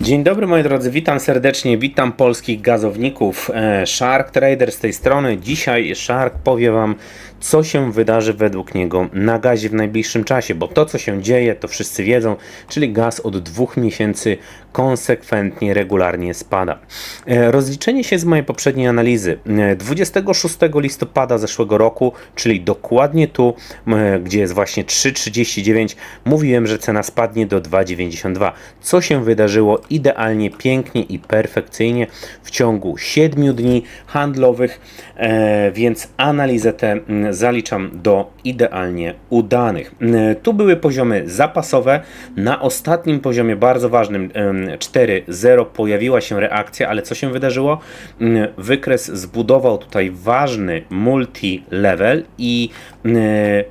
Dzień dobry moi drodzy, witam serdecznie, witam polskich gazowników. E, Shark Trader z tej strony. Dzisiaj Shark powie Wam, co się wydarzy według niego na gazie w najbliższym czasie, bo to, co się dzieje, to wszyscy wiedzą, czyli gaz od dwóch miesięcy konsekwentnie, regularnie spada. E, Rozliczenie się z mojej poprzedniej analizy. E, 26 listopada zeszłego roku, czyli dokładnie tu, gdzie jest właśnie 3,39, mówiłem, że cena spadnie do 2,92. Co się wydarzyło idealnie, pięknie i perfekcyjnie w ciągu 7 dni handlowych, e, więc analizę tę zaliczam do idealnie udanych. Mm, Tu były poziomy zapasowe. Na ostatnim poziomie, bardzo ważnym, em, 4.0 pojawiła się reakcja, ale co się wydarzyło? Mm, Wykres zbudował tutaj ważny multi-level i mm,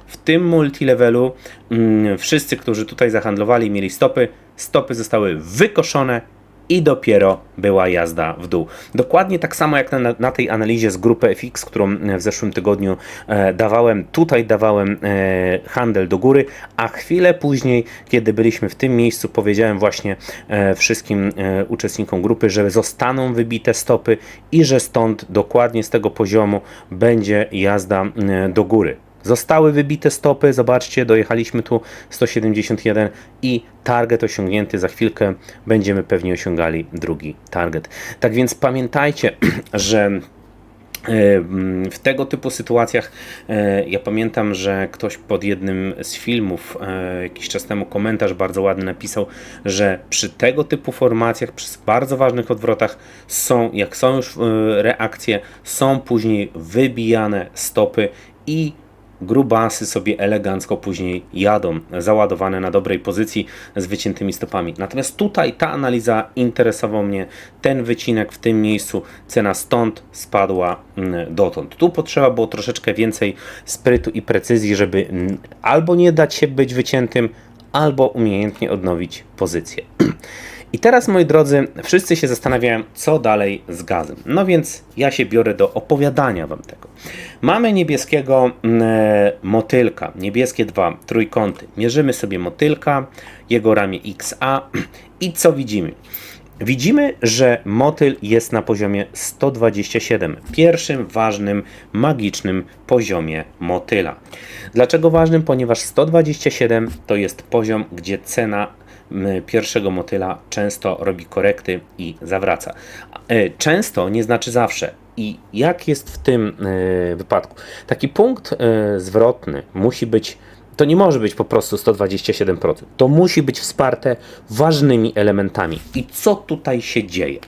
w tym multi-levelu mm, wszyscy, którzy tutaj zahandlowali, mieli stopy, stopy zostały wykoszone i dopiero była jazda w dół. Dokładnie tak samo jak na, na tej analizie z grupy FX, którą w zeszłym tygodniu e, dawałem, tutaj dawałem e, handel do góry, a chwilę później, kiedy byliśmy w tym miejscu, powiedziałem właśnie e, wszystkim e, uczestnikom grupy, że zostaną wybite stopy i że stąd dokładnie z tego poziomu będzie jazda e, do góry. Zostały wybite stopy, zobaczcie, dojechaliśmy tu 171 i target osiągnięty. Za chwilkę będziemy pewnie osiągali drugi target. Tak więc pamiętajcie, że w tego typu sytuacjach e, ja pamiętam, że ktoś pod jednym z filmów e, jakiś czas temu komentarz bardzo ładny napisał, że przy tego typu formacjach, przy bardzo ważnych odwrotach są, jak są już e, reakcje, są później wybijane stopy i grubasy sobie elegancko później jadą, załadowane na dobrej pozycji z wyciętymi stopami. Natomiast tutaj ta analiza interesował mnie, ten wycinek w tym miejscu, cena stąd spadła mm, dotąd. Tu potrzeba było troszeczkę więcej sprytu i precyzji, żeby mm, albo nie dać się być wyciętym, albo umiejętnie odnowić pozycję. I teraz, moi drodzy, wszyscy się zastanawiają, co dalej z gazem. No więc ja się biorę do opowiadania Wam tego. Mamy niebieskiego mm, e, motylka, niebieskie dwa trójkąty. Mierzymy sobie motylka, jego ramię XA i co widzimy? Widzimy, że motyl jest na poziomie 127, pierwszym ważnym, magicznym poziomie motyla. Dlaczego ważnym? Ponieważ 127 to jest poziom, gdzie cena pierwszego motyla często robi korekty i zawraca. E, Często nie znaczy zawsze. I jak jest w tym e, wypadku? Taki punkt e, zwrotny musi być to nie może być po prostu 127%. To musi być wsparte ważnymi elementami. I co tutaj się dzieje?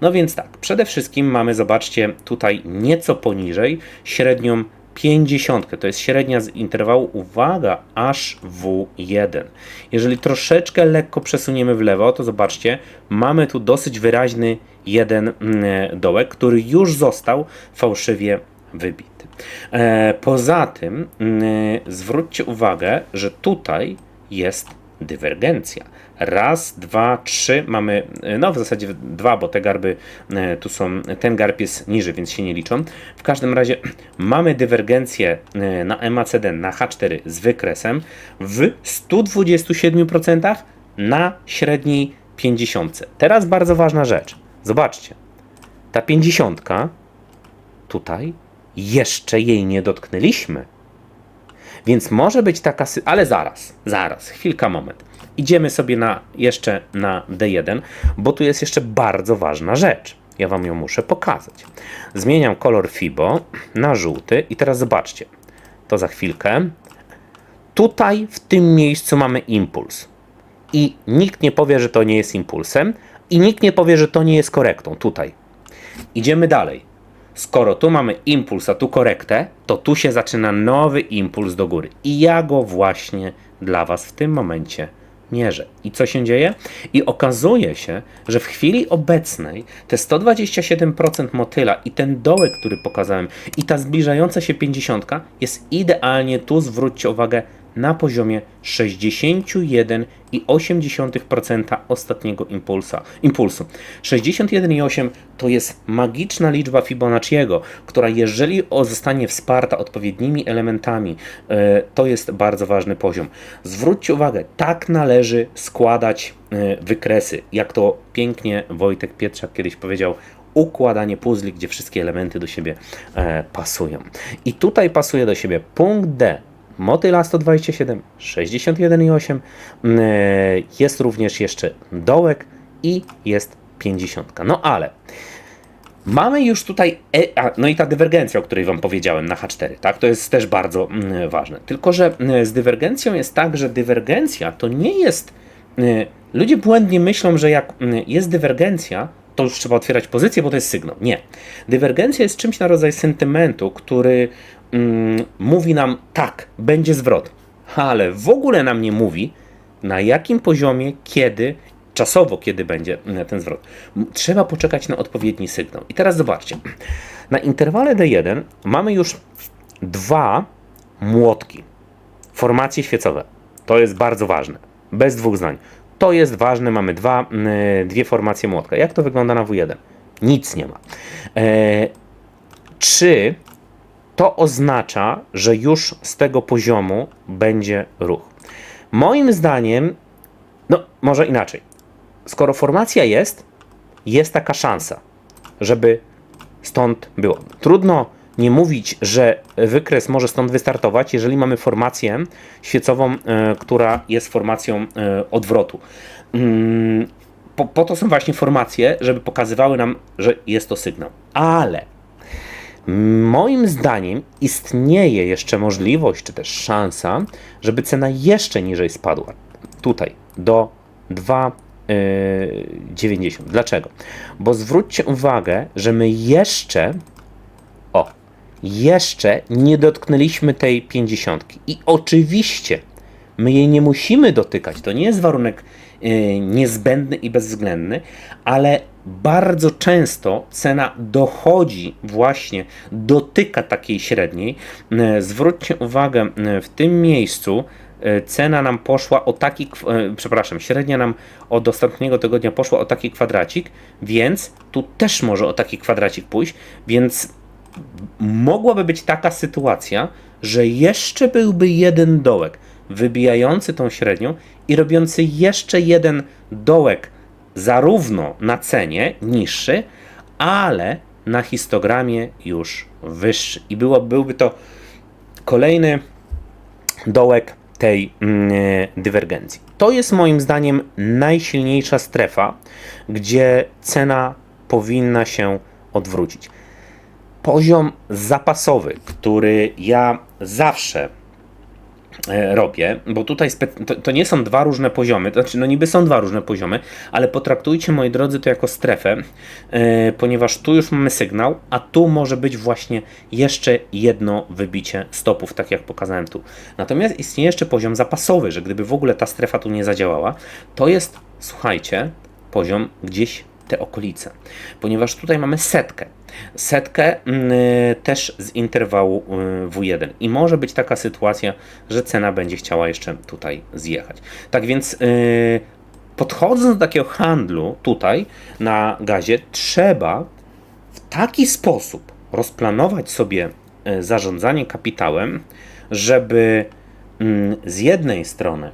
No więc tak, przede wszystkim mamy, zobaczcie, tutaj nieco poniżej średnią 50. To jest średnia z interwału, uwaga, aż W1. Jeżeli troszeczkę lekko przesuniemy w lewo, to zobaczcie, mamy tu dosyć wyraźny jeden mm, dołek, który już został fałszywie wybity. E, Poza tym mm, zwróćcie uwagę, że tutaj jest dywergencja. Raz, dwa, trzy mamy, e, no w zasadzie dwa, bo te garby e, tu są, ten garb jest niżej, więc się nie liczą. W każdym razie mamy dywergencję na MACD na H4 z wykresem w 127% na średniej 50. Teraz bardzo ważna rzecz. Zobaczcie. Ta 50 tutaj jeszcze jej nie dotknęliśmy. Więc może być taka sy- ale zaraz, zaraz, chwilka, moment. Idziemy sobie na, jeszcze na D1, bo tu jest jeszcze bardzo ważna rzecz. Ja Wam ją muszę pokazać. Zmieniam kolor FIBO na żółty i teraz zobaczcie. To za chwilkę. Tutaj w tym miejscu mamy impuls. I nikt nie powie, że to nie jest impulsem, i nikt nie powie, że to nie jest korektą. Tutaj. Idziemy dalej. Skoro tu mamy impuls, a tu korektę, to tu się zaczyna nowy impuls do góry. I ja go właśnie dla Was w tym momencie mierzę. I co się dzieje? I okazuje się, że w chwili obecnej te 127% motyla i ten dołek, który pokazałem, i ta zbliżająca się 50 jest idealnie tu, zwróćcie uwagę, na poziomie 61,8% ostatniego impulsa, impulsu. 61,8 to jest magiczna liczba Fibonacciego, która jeżeli zostanie wsparta odpowiednimi elementami, e, to jest bardzo ważny poziom. Zwróćcie uwagę, tak należy składać e, wykresy, jak to pięknie Wojtek Pietrzak kiedyś powiedział, układanie puzli, gdzie wszystkie elementy do siebie e, pasują. I tutaj pasuje do siebie punkt D. Motyla 127, 61,8. Mm, e, Jest również jeszcze dołek i jest 50. No ale mamy już tutaj, e, a, no i ta dywergencja, o której Wam powiedziałem na H4, tak? To jest też bardzo mm, ważne. Tylko, że mm, z dywergencją jest tak, że dywergencja to nie jest. Ludzie błędnie myślą, że jak jest dywergencja, to już trzeba otwierać pozycję, bo to jest sygnał. Nie. Dywergencja jest czymś na rodzaj sentymentu, który mm, mówi nam tak, będzie zwrot, ale w ogóle nam nie mówi, na jakim poziomie, kiedy, czasowo, kiedy będzie mm, ten zwrot. Trzeba poczekać na odpowiedni sygnał. I teraz zobaczcie. Na interwale D1 mamy już dwa młotki, formacje świecowe. To jest bardzo ważne. Bez dwóch zdań. To jest ważne, mamy dwa, mm, dwie formacje młotka. Jak to wygląda na W1? Nic nie ma. E, czy to oznacza, że już z tego poziomu będzie ruch? Moim zdaniem, no może inaczej. Skoro formacja jest, jest taka szansa, żeby stąd było. Trudno nie mówić, że wykres może stąd wystartować, jeżeli mamy formację świecową, e, która jest formacją e, odwrotu. Mm, po, po to są właśnie formacje, żeby pokazywały nam, że jest to sygnał. Ale Moim zdaniem istnieje jeszcze możliwość, czy też szansa, żeby cena jeszcze niżej spadła. Tutaj do 2,90. Dlaczego? Bo zwróćcie uwagę, że my jeszcze, o, jeszcze nie dotknęliśmy tej 50. I oczywiście my jej nie musimy dotykać. To nie jest warunek y, niezbędny i bezwzględny, ale bardzo często cena dochodzi właśnie, dotyka takiej średniej. Y, Zwróćcie uwagę, y, w tym miejscu y, cena nam poszła o taki, przepraszam, średnia nam od ostatniego tygodnia poszła o taki kwadracik, więc tu też może o taki kwadracik pójść, więc mogłaby być taka sytuacja, że jeszcze byłby jeden dołek wybijający tą średnią i robiący jeszcze jeden dołek zarówno na cenie niższy, ale na histogramie już wyższy. I było, byłby to kolejny dołek tej mm, dywergencji. To jest moim zdaniem najsilniejsza strefa, gdzie cena powinna się odwrócić poziom zapasowy, który ja zawsze robię, bo tutaj to, to nie są dwa różne poziomy, to znaczy no niby są dwa różne poziomy, ale potraktujcie moi drodzy to jako strefę, e, ponieważ tu już mamy sygnał, a tu może być właśnie jeszcze jedno wybicie stopów, tak jak pokazałem tu. Natomiast istnieje jeszcze poziom zapasowy, że gdyby w ogóle ta strefa tu nie zadziałała, to jest, słuchajcie, poziom gdzieś te okolice, ponieważ tutaj mamy setkę. Setkę mm, też z interwału y, W1 i może być taka sytuacja, że cena będzie chciała jeszcze tutaj zjechać. Tak więc y, podchodząc do takiego handlu tutaj na gazie, trzeba w taki sposób rozplanować sobie zarządzanie kapitałem, żeby mm, z jednej strony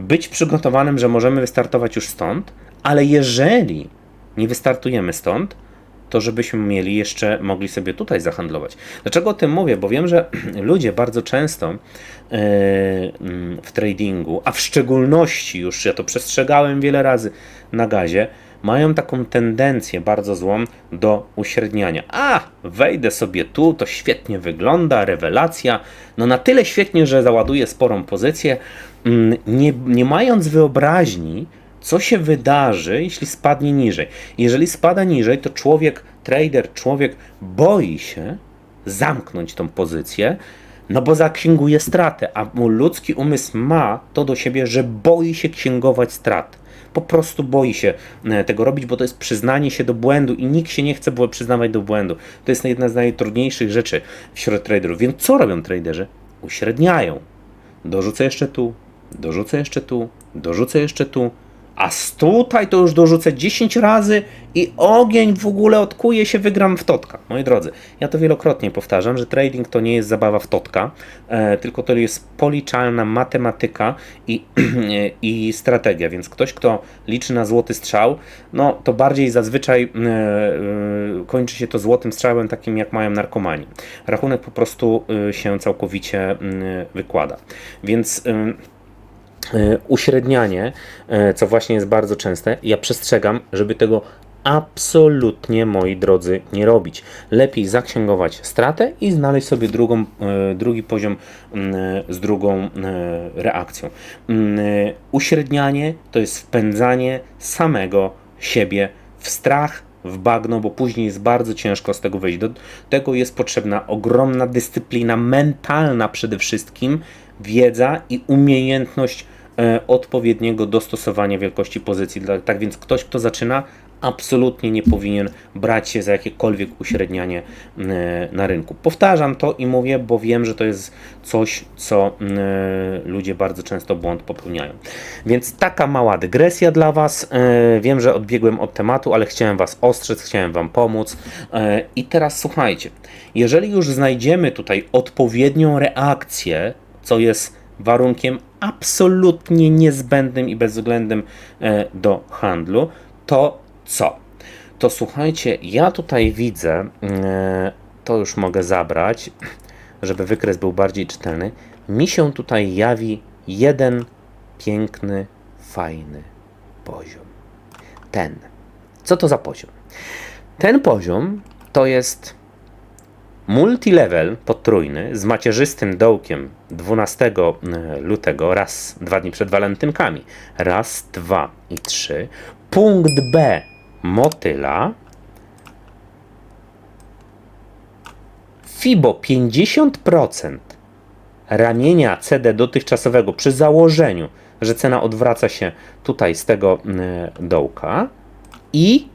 być przygotowanym, że możemy wystartować już stąd, ale jeżeli nie wystartujemy stąd, to żebyśmy mieli jeszcze, mogli sobie tutaj zahandlować. Dlaczego o tym mówię? Bo wiem, że ludzie bardzo często e, mm, w tradingu, a w szczególności już ja to przestrzegałem wiele razy na gazie, mają taką tendencję bardzo złą do uśredniania. A, wejdę sobie tu, to świetnie wygląda, rewelacja. No na tyle świetnie, że załaduję sporą pozycję, mm, nie, nie mając wyobraźni, co się wydarzy, jeśli spadnie niżej. Jeżeli spada niżej, to człowiek, trader, człowiek boi się zamknąć tą pozycję, no bo zaksięguje stratę, a ludzki umysł ma to do siebie, że boi się księgować strat. Po prostu boi się e, tego robić, bo to jest przyznanie się do błędu i nikt się nie chce przyznawać do błędu. To jest jedna z najtrudniejszych rzeczy wśród traderów. Więc co robią traderzy? Uśredniają dorzucę jeszcze tu, dorzucę jeszcze tu, dorzucę jeszcze tu, a tutaj to już dorzucę 10 razy i ogień w ogóle odkuje się, wygram w totka. Moi drodzy, ja to wielokrotnie powtarzam, że trading to nie jest zabawa w totka, e, tylko to jest policzalna matematyka i, i strategia, więc ktoś, kto liczy na złoty strzał, no to bardziej zazwyczaj e, e, kończy się to złotym strzałem takim, jak mają narkomani. Rachunek po prostu e, się całkowicie mm, wykłada. Więc... e, uśrednianie, e, co właśnie jest bardzo częste, ja przestrzegam, żeby tego absolutnie, moi drodzy, nie robić. Lepiej zaksięgować stratę i znaleźć sobie drugą, e, drugi poziom e, z drugą e, reakcją. E, Uśrednianie to jest wpędzanie samego siebie w strach, w bagno, bo później jest bardzo ciężko z tego wyjść. Do tego jest potrzebna ogromna dyscyplina mentalna przede wszystkim, wiedza i umiejętność e, odpowiedniego dostosowania wielkości pozycji. Tak więc ktoś, kto zaczyna, absolutnie nie powinien brać się za jakiekolwiek uśrednianie e, na rynku. Powtarzam to i mówię, bo wiem, że to jest coś, co e, ludzie bardzo często błąd popełniają. Więc taka mała dygresja dla Was. E, Wiem, że odbiegłem od tematu, ale chciałem Was ostrzec, chciałem Wam pomóc. E, I teraz słuchajcie, jeżeli już znajdziemy tutaj odpowiednią reakcję, co jest warunkiem absolutnie niezbędnym i bezwzględnym e, do handlu, to co? To słuchajcie, ja tutaj widzę, e, to już mogę zabrać, żeby wykres był bardziej czytelny. Mi się tutaj jawi jeden piękny, fajny poziom. Ten. Co to za poziom? Ten poziom to jest multilevel potrójny z macierzystym dołkiem 12 lutego, raz, dwa dni przed walentynkami, raz, dwa i trzy. Punkt B motyla. FIBO 50% ramienia CD dotychczasowego przy założeniu, że cena odwraca się tutaj z tego y, dołka i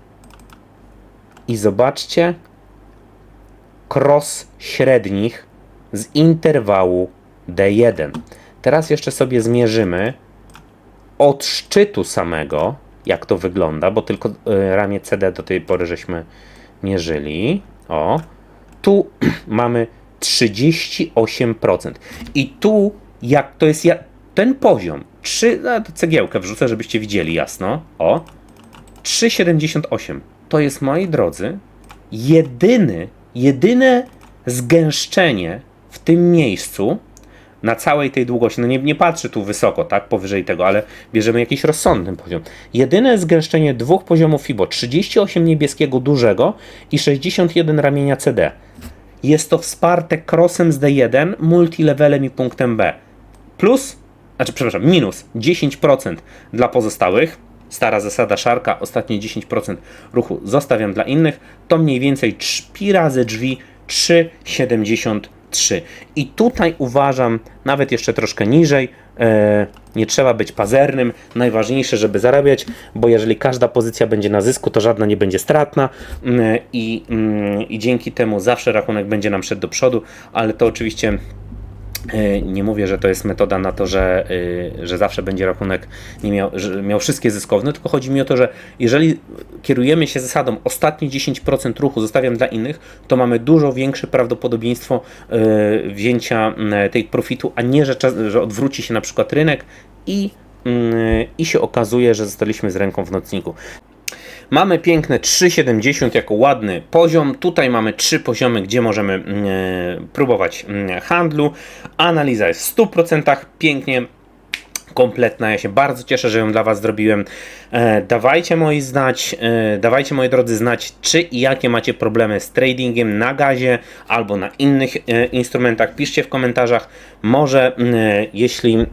i zobaczcie cross średnich z interwału D1. Teraz jeszcze sobie zmierzymy od szczytu samego, jak to wygląda, bo tylko y, ramię CD do tej pory żeśmy mierzyli. O, tu mamy 38%. I tu, jak to jest ten poziom, 3, no, cegiełkę wrzucę, żebyście widzieli jasno. O, 3,78. To jest, moi drodzy, jedyny, jedyne zgęszczenie w tym miejscu na całej tej długości. No nie, nie patrzę tu wysoko, tak, powyżej tego, ale bierzemy jakiś rozsądny poziom. Jedyne zgęszczenie dwóch poziomów FIBO, 38 niebieskiego dużego i 61 ramienia CD. Jest to wsparte crossem z D1, multilevelem i punktem B. Plus, znaczy przepraszam, minus 10% dla pozostałych. Stara zasada szarka, ostatnie 10% ruchu zostawiam dla innych. To mniej więcej 3 razy drzwi 3,73. I tutaj uważam, nawet jeszcze troszkę niżej, e, nie trzeba być pazernym. Najważniejsze, żeby zarabiać, bo jeżeli każda pozycja będzie na zysku, to żadna nie będzie stratna mm, i, mm, i dzięki temu zawsze rachunek będzie nam szedł do przodu, ale to oczywiście Nie mówię, że to jest metoda na to, że, y, że zawsze będzie rachunek nie miał, miał wszystkie zyskowne, tylko chodzi mi o to, że jeżeli kierujemy się zasadą ostatnie 10% ruchu zostawiam dla innych, to mamy dużo większe prawdopodobieństwo y, wzięcia tej profitu, a nie, że, czas, że odwróci się na przykład rynek i, i się okazuje, że zostaliśmy z ręką w nocniku. Mamy piękne 3,70 jako ładny poziom. Tutaj mamy trzy poziomy, gdzie możemy mm, e, próbować mm, handlu. Analiza jest w 100% pięknie kompletna. Ja się bardzo cieszę, że ją dla Was zrobiłem. E, dawajcie moi znać, e, dawajcie moi drodzy znać, czy i jakie macie problemy z tradingiem na gazie albo na innych e, instrumentach. Piszcie w komentarzach. Może e, jeśli, e,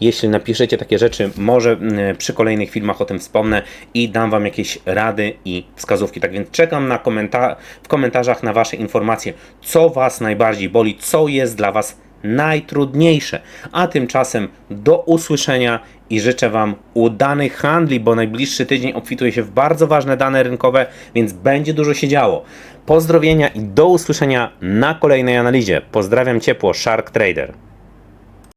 jeśli napiszecie takie rzeczy, może e, przy kolejnych filmach o tym wspomnę i dam Wam jakieś rady i wskazówki. Tak więc czekam na komenta- w komentarzach na Wasze informacje, co Was najbardziej boli, co jest dla Was najtrudniejsze. A tymczasem do usłyszenia i życzę Wam udanych handli, bo najbliższy tydzień obfituje się w bardzo ważne dane rynkowe, więc będzie dużo się działo. Pozdrowienia i do usłyszenia na kolejnej analizie. Pozdrawiam ciepło, Shark Trader.